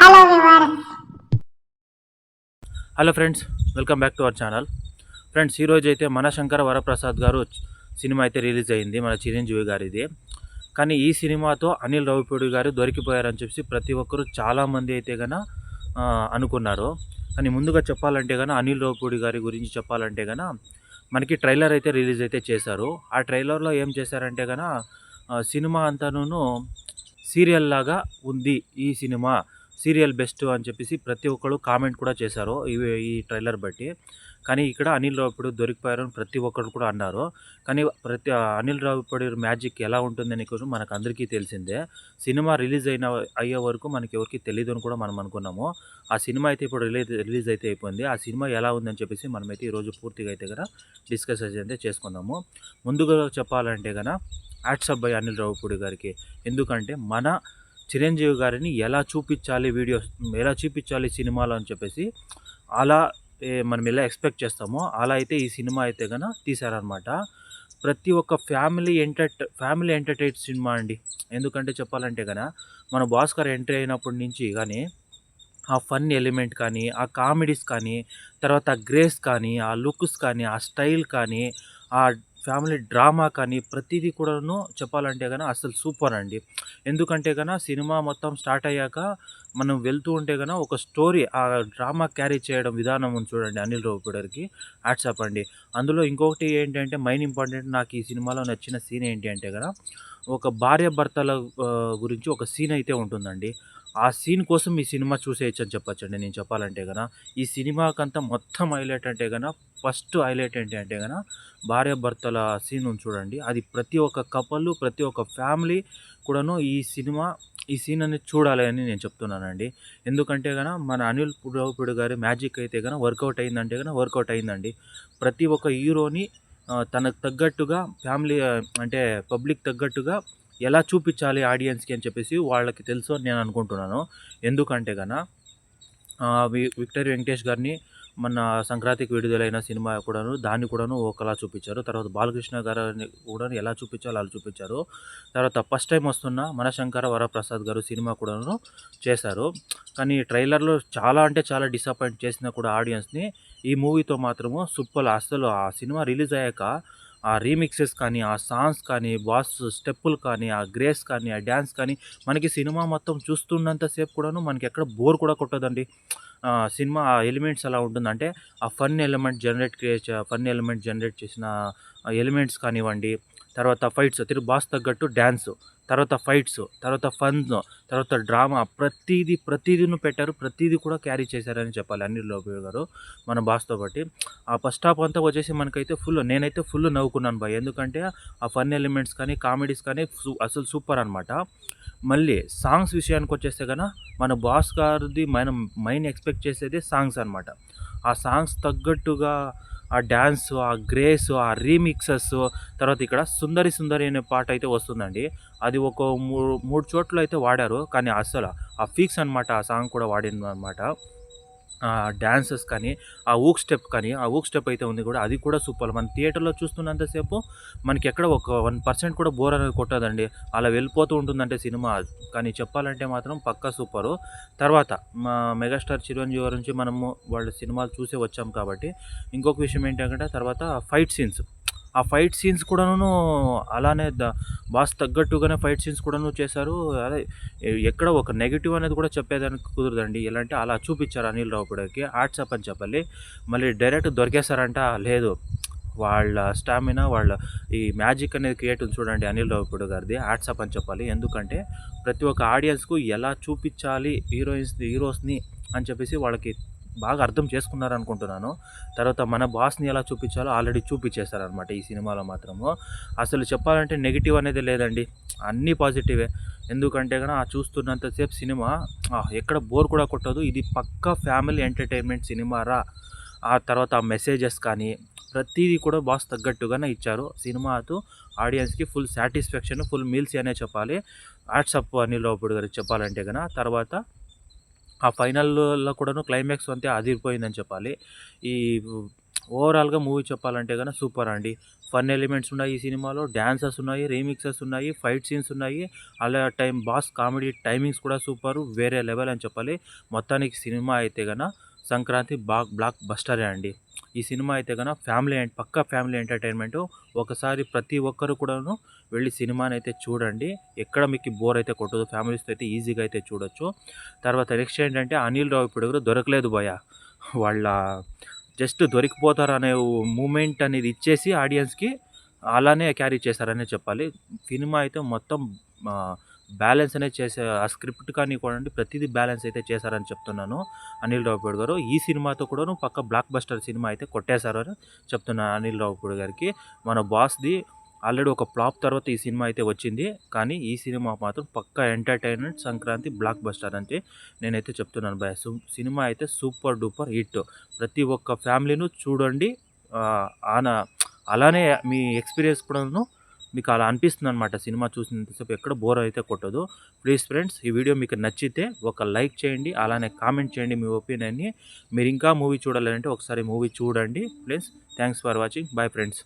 Hello hello friends welcome back to our channel friends ఈరోజు అయితే మన శంకర వరప్రసాద్ గారు సినిమా అయితే రిలీజ్ అయింది. మన చిరంజీవి గారిది. కానీ ఈ సినిమాతో అనిల్ రావిపూడి గారు దొరికిపోయారని చెప్పి ప్రతి ఒక్కరు చాలామంది అయితే గన అనుకున్నారు. కానీ ముందుగా చెప్పాలంటే గన అనిల్ రావిపూడి గారి గురించి చెప్పాలంటే గన మనకి ట్రైలర్ అయితే రిలీజ్ అయితే చేశారు. ఆ ట్రైలర్లో ఏం చేశారంటే గన సినిమా అంతాను సీరియల్ లాగా ఉంది ఈ సినిమా. సీరియల్ బెస్ట్ అని చెప్పేసి ప్రతి ఒక్కరు కామెంట్ కూడా చేశారు ఈ ఈ ట్రైలర్ బట్టి. కానీ ఇక్కడ అనిల్ రావుపడి దొరికిపోయారు అని ప్రతి ఒక్కరు కూడా అన్నారు. కానీ ప్రతి అనిల్ రావుపడి మ్యాజిక్ ఎలా ఉంటుందని కోసం మనకు అందరికీ తెలిసిందే. సినిమా రిలీజ్ అయిన అయ్యే వరకు మనకి ఎవరికి తెలియదు అని కూడా మనం అనుకున్నాము. ఆ సినిమా అయితే ఇప్పుడు రిలీజ్ రిలీజ్ అయితే అయిపోయింది. ఆ సినిమా ఎలా ఉందని చెప్పేసి మనమైతే ఈరోజు పూర్తిగా అయితే కదా డిస్కస్ అయితే చేసుకుందాము ముందుగా చెప్పాలంటే కనుక యాట్సప్ బై అనిల్ రావుపూడి గారికి. ఎందుకంటే మన చిరంజీవి గారిని ఎలా చూపించాలి వీడియోస్ ఎలా చూపించాలి సినిమాలో అని చెప్పేసి అలా మనం ఎలా ఎక్స్పెక్ట్ చేస్తామో అలా అయితే ఈ సినిమా అయితే గన తీశారనమాట ప్రతి ఒక్క ఫ్యామిలీ ఎంటర్ట ఫ్యామిలీ ఎంటర్టైన్ సినిమా అండి. ఎందుకంటే చెప్పాలంటే కన మన భాస్కర్ ఎంట్రీ అయినప్పటి నుంచి కానీ ఆ ఫన్ ఎలిమెంట్ కానీ ఆ కామెడీస్ కానీ తర్వాత ఆ గ్రేస్ కానీ ఆ లుక్స్ కానీ ఆ స్టైల్ కానీ ఆ ఫ్యామిలీ డ్రామా కానీ ప్రతిదీ కూడాను చెప్పాలంటే కనుక అసలు సూపర్ అండి. ఎందుకంటే కనుక సినిమా మొత్తం స్టార్ట్ అయ్యాక మనం వెళ్తూ ఉంటే కనుక ఒక స్టోరీ ఆ డ్రామా క్యారీ చేయడం విధానం ఉంది చూడండి అనిల్ రావుపూడర్కి హ్యాట్సాప్ అండి. అందులో ఇంకొకటి ఏంటంటే మెయిన్ ఇంపార్టెంట్ నాకు ఈ సినిమాలో నచ్చిన సీన్ ఏంటి అంటే కనుక ఒక భార్య భర్తల గురించి ఒక సీన్ అయితే ఉంటుందండి. ఆ సీన్ కోసం ఈ సినిమా చూసేయచ్చు అని చెప్పచ్చండి నేను చెప్పాలంటే కనుక ఈ సినిమాకంతా మొత్తం హైలైట్ అంటే కనుక ఫస్ట్ హైలైట్ ఏంటి అంటే కనుక భార్య భర్తల సీన్ చూడండి. అది ప్రతి ఒక్క కపుల్ ప్రతి ఒక్క ఫ్యామిలీ కూడాను ఈ సినిమా ఈ సీన్ అనేది చూడాలి అని నేను చెప్తున్నానండి. ఎందుకంటే కనుక మన అనిల్ రావుపూడి గారి మ్యాజిక్ అయితే కనుక వర్కౌట్ అయిందంటే కనుక వర్కౌట్ అయిందండి. ప్రతి ఒక్క హీరోని తనకు తగ్గట్టుగా ఫ్యామిలీ అంటే పబ్లిక్ తగ్గట్టుగా ఎలా చూపించాలి ఆడియన్స్కి అని చెప్పేసి వాళ్ళకి తెలుసు అని నేను అనుకుంటున్నాను. ఎందుకంటే కనుక విక్టర్ వెంకటేష్ గారిని మన సంక్రాంతికి విడుదలైన సినిమా కూడాను దాన్ని కూడాను ఒకలా చూపించారు. తర్వాత బాలకృష్ణ గారిని కూడా ఎలా చూపించాలో అలా చూపించారు. తర్వాత ఫస్ట్ టైం వస్తున్న మనశంకర వరప్రసాద్ గారు సినిమా కూడాను చేశారు. కానీ ట్రైలర్లో చాలా అంటే చాలా డిసప్పాయింట్ చేసిన కూడా ఆడియన్స్ని ఈ మూవీతో మాత్రము సూపర్ అసలు ఆ సినిమా రిలీజ్ అయ్యాక ఆ రీమిక్సెస్ కానీ ఆ సాంగ్స్ కానీ బాస్ స్టెప్పులు కానీ ఆ గ్రేస్ కానీ ఆ డ్యాన్స్ కానీ మనకి సినిమా మొత్తం చూస్తున్నంతసేపు కూడాను మనకి ఎక్కడ బోర్ కూడా కొట్టదండి. సినిమా ఆ ఎలిమెంట్స్ అలా ఉంటుందంటే ఆ fun element generate fun element generate చేసిన ఎలిమెంట్స్ కానివ్వండి తర్వాత ఫైట్స్ తిరుగు బాస్ తగ్గట్టు డ్యాన్స్ తర్వాత ఫైట్స్ తర్వాత ఫన్ తర్వాత డ్రామా ప్రతిదీ ప్రతిదీను పెట్టారు ప్రతిదీ కూడా క్యారీ చేశారని చెప్పాలి అన్ని లోపే గారు మన బాస్తో బట్టి ఆ ఫస్ట్ హాఫ్ అంతా వచ్చేసి మనకైతే ఫుల్ నేనైతే ఫుల్ నవ్వుకున్నాను బాయ్ ఎందుకంటే ఆ ఫన్ ఎలిమెంట్స్ కానీ కామెడీస్ కానీ అసలు సూపర్ అనమాట మళ్ళీ సాంగ్స్ విషయానికి వచ్చేస్తే కనుక మన బాస్ గారిది మనం మైండ్ ఎక్స్పెక్ట్ చేసేది సాంగ్స్ అనమాట ఆ సాంగ్స్ తగ్గట్టుగా ఆ డ్యాన్స్ ఆ గ్రేస్ ఆ రీమిక్సెస్ తర్వాత ఇక్కడ సుందరి సుందరి అనే పాట అయితే వస్తుందండి. అది ఒక మూడు మూడు చోట్ల అయితే వాడారు కానీ అసలు ఆ ఫిక్స్ అనమాట ఆ సాంగ్ కూడా వాడింది అనమాట డ్యాన్సెస్ కానీ ఆ ఊక్ స్టెప్ కానీ ఆ ఊక్ స్టెప్ అయితే ఉంది కూడా అది కూడా సూపర్. మన థియేటర్లో చూస్తున్నంతసేపు మనకి ఎక్కడ ఒక వన్ పర్సెంట్ కూడా బోర్ అనేది కొట్టదండి. అలా వెళ్ళిపోతూ ఉంటుందంటే సినిమా. కానీ చెప్పాలంటే మాత్రం పక్కా సూపరు. తర్వాత మా మెగాస్టార్ చిరంజీవి గురించి నుంచి మనము వాళ్ళ సినిమాలు చూసే వచ్చాం కాబట్టి ఇంకొక విషయం ఏంటంటే తర్వాత ఫైట్ సీన్స్. ఆ ఫైట్ సీన్స్ కూడాను అలానే ద బాస్ తగ్గట్టుగానే ఫైట్ సీన్స్ కూడాను చేశారు. అదే ఎక్కడ ఒక నెగిటివ్ అనేది కూడా చెప్పేదానికి కుదరదండి. ఎలా అంటే అలా చూపించారు అనిల్ రావుపూడికి ఆర్ట్సప్ అని చెప్పాలి. మళ్ళీ డైరెక్ట్ దొరికేశారంట లేదు. వాళ్ళ స్టామినా వాళ్ళ ఈ మ్యాజిక్ అనేది క్రియేట్ ఉంది చూడండి అనిల్ రావుపూడి గారిది. ఆర్ట్సప్ అని చెప్పాలి. ఎందుకంటే ప్రతి ఒక్క ఆడియన్స్కు ఎలా చూపించాలి హీరోయిన్స్ హీరోస్ని అని చెప్పేసి వాళ్ళకి బాగా అర్థం చేసుకున్నారు అనుకుంటున్నాను తర్వాత మన బాస్ని ఎలా చూపించాలో ఆల్రెడీ చూపించేశారనమాట ఈ సినిమాలో మాత్రము. అసలు చెప్పాలంటే నెగిటివ్ అనేది లేదండి. అన్నీ పాజిటివే. ఎందుకంటే కనుక ఆ చూస్తున్నంతసేపు సినిమా ఎక్కడ బోర్ కూడా కొట్టదు. ఇది పక్కా ఫ్యామిలీ ఎంటర్టైన్మెంట్ సినిమా రా. ఆ తర్వాత ఆ మెసేజెస్ కానీ ప్రతిదీ కూడా బాస్ తగ్గట్టుగానే ఇచ్చారు. సినిమాతో ఆడియన్స్కి ఫుల్ సాటిస్ఫాక్షన్ ఫుల్ మీల్స్ అనే చెప్పాలి. వాట్సప్ అనిల్ రావుపూడి గారికి చెప్పాలంటే కనుక తర్వాత ఆ ఫైనల్లో కూడాను క్లైమాక్స్ అంతే అదిరిపోయిందని చెప్పాలి. ఈ ఓవరాల్గా మూవీ చెప్పాలంటే కనుక సూపర్ అండి. ఫన్ ఎలిమెంట్స్ ఉన్నాయి ఈ సినిమాలో డ్యాన్సెస్ ఉన్నాయి రీమిక్సెస్ ఉన్నాయి ఫైట్ సీన్స్ ఉన్నాయి. అలా టైం బాస్ కామెడీ టైమింగ్స్ కూడా సూపర్ వేరే లెవెల్ అని చెప్పాలి. మొత్తానికి సినిమా అయితే కనుక సంక్రాంతి బాగ్ బ్లాక్ బస్టరే అండి. ఈ సినిమా అయితే కనుక ఫ్యామిలీ పక్క ఫ్యామిలీ ఎంటర్టైన్మెంట్. ఒకసారి ప్రతి ఒక్కరు కూడాను వెళ్ళి సినిమాని అయితే చూడండి. ఎక్కడ మీకు బోర్ అయితే కొట్టదు ఫ్యామిలీస్తో అయితే ఈజీగా అయితే చూడొచ్చు. తర్వాత నెక్స్ట్ ఏంటంటే అనిల్ రావు ఇప్పుడు దొరకలేదు భయ వాళ్ళ జస్ట్ దొరికిపోతారు అనే మూమెంట్ అనేది ఇచ్చేసి ఆడియన్స్కి అలానే క్యారీ చేశారనే చెప్పాలి. సినిమా అయితే మొత్తం బ్యాలెన్స్ అనేది చేసే ఆ స్క్రిప్ట్ కానీ కూడా ప్రతిదీ బ్యాలెన్స్ అయితే చేశారని చెప్తున్నాను. అనిల్ రావుపూడి గారు. ఈ సినిమాతో కూడాను పక్క బ్లాక్ బస్టర్ సినిమా అయితే కొట్టేశారు అని చెప్తున్నాను అనిల్ రావుపూడి గారికి. మన బాస్ది ఆల్రెడీ ఒక ఫ్లాప్ తర్వాత ఈ సినిమా అయితే వచ్చింది. కానీ ఈ సినిమా మాత్రం పక్క ఎంటర్టైన్మెంట్ సంక్రాంతి బ్లాక్ బస్టర్ అంటే నేనైతే చెప్తున్నాను బాయ్ సినిమా అయితే సూపర్ డూపర్ హిట్. ప్రతి ఒక్క ఫ్యామిలీను చూడండి. ఆన అలానే మీ ఎక్స్పీరియన్స్ కూడాను మీకు అలా అనిపిస్తుంది అనమాట సినిమా చూసినంతసేపు ఎక్కడ బోర్ అయితే కొట్టదు. ప్లీజ్ ఫ్రెండ్స్ ఈ వీడియో మీకు నచ్చితే ఒక లైక్ చేయండి అలానే కామెంట్ చేయండి మీ ఒపీనియన్ని. మీరు ఇంకా మూవీ చూడాలంటే ఒకసారి మూవీ చూడండి. Please thanks for watching. Bye friends.